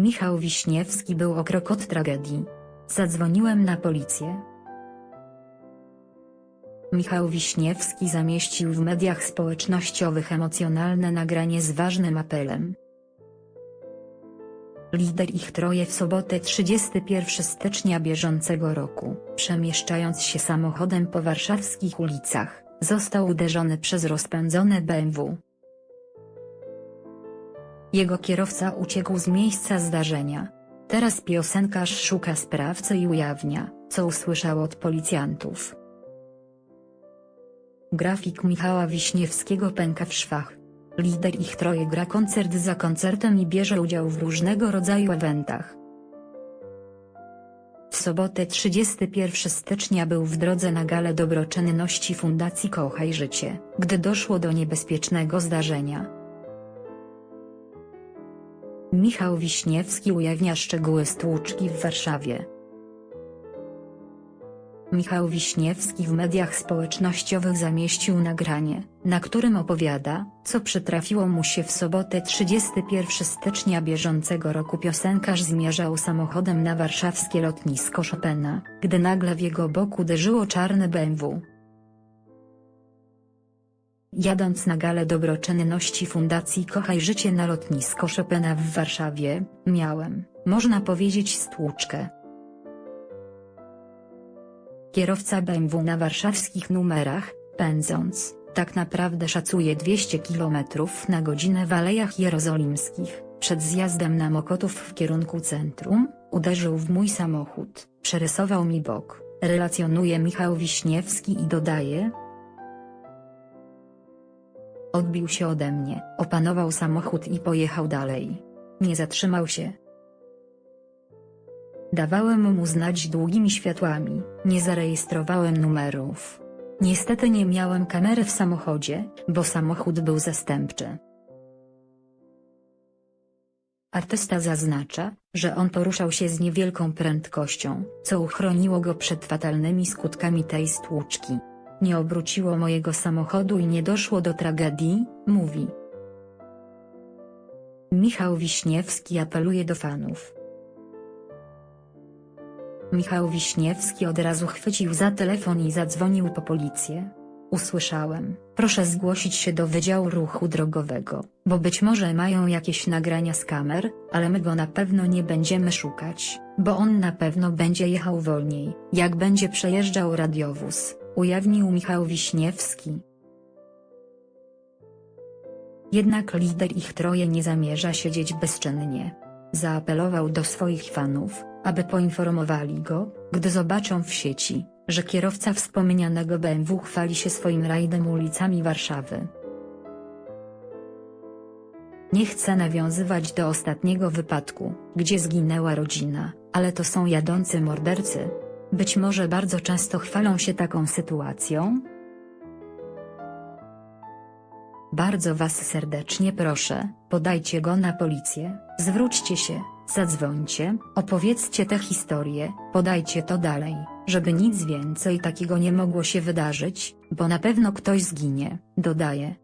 Michał Wiśniewski był o krok od tragedii. Zadzwoniłem na policję. Michał Wiśniewski zamieścił w mediach społecznościowych emocjonalne nagranie z ważnym apelem. Lider ich troje w sobotę 31 stycznia bieżącego roku, przemieszczając się samochodem po warszawskich ulicach, został uderzony przez rozpędzone BMW. Jego kierowca uciekł z miejsca zdarzenia. Teraz piosenkarz szuka sprawcy i ujawnia, co usłyszał od policjantów. Grafik Michała Wiśniewskiego pęka w szwach. Lider ich troje gra koncert za koncertem i bierze udział w różnego rodzaju eventach. W sobotę 31 stycznia był w drodze na galę dobroczynności Fundacji Kochaj Życie, gdy doszło do niebezpiecznego zdarzenia. Michał Wiśniewski ujawnia szczegóły stłuczki w Warszawie. Michał Wiśniewski w mediach społecznościowych zamieścił nagranie, na którym opowiada, co przytrafiło mu się w sobotę 31 stycznia bieżącego roku piosenkarz zmierzał samochodem na warszawskie lotnisko Chopina, gdy nagle w jego bok uderzyło czarne BMW. Jadąc na galę dobroczynności Fundacji Kochaj Życie na lotnisko Chopina w Warszawie, miałem, można powiedzieć stłuczkę. Kierowca BMW na warszawskich numerach, pędząc, tak naprawdę szacuje 200 km na godzinę w Alejach Jerozolimskich, przed zjazdem na Mokotów w kierunku centrum, uderzył w mój samochód, przerysował mi bok, relacjonuje Michał Wiśniewski i dodaje, Odbił się ode mnie, opanował samochód i pojechał dalej. Nie zatrzymał się. Dawałem mu znać długimi światłami, nie zarejestrowałem numerów. Niestety nie miałem kamery w samochodzie, bo samochód był zastępczy. Artysta zaznacza, że on poruszał się z niewielką prędkością, co uchroniło go przed fatalnymi skutkami tej stłuczki. Nie obróciło mojego samochodu i nie doszło do tragedii, mówi. Michał Wiśniewski apeluje do fanów. Michał Wiśniewski od razu chwycił za telefon i zadzwonił po policję. Usłyszałem, proszę zgłosić się do Wydziału Ruchu Drogowego, bo być może mają jakieś nagrania z kamer, ale my go na pewno nie będziemy szukać, bo on na pewno będzie jechał wolniej, jak będzie przejeżdżał radiowóz, ujawnił Michał Wiśniewski. Jednak lider ich troje nie zamierza siedzieć bezczynnie. Zaapelował do swoich fanów, aby poinformowali go, gdy zobaczą w sieci, że kierowca wspomnianego BMW chwali się swoim rajdem ulicami Warszawy. Nie chcę nawiązywać do ostatniego wypadku, gdzie zginęła rodzina, ale to są jadący mordercy. Być może bardzo często chwalą się taką sytuacją? Bardzo Was serdecznie proszę, podajcie go na policję, zwróćcie się, zadzwońcie, opowiedzcie tę historię, podajcie to dalej, żeby nic więcej takiego nie mogło się wydarzyć, bo na pewno ktoś zginie, dodaje.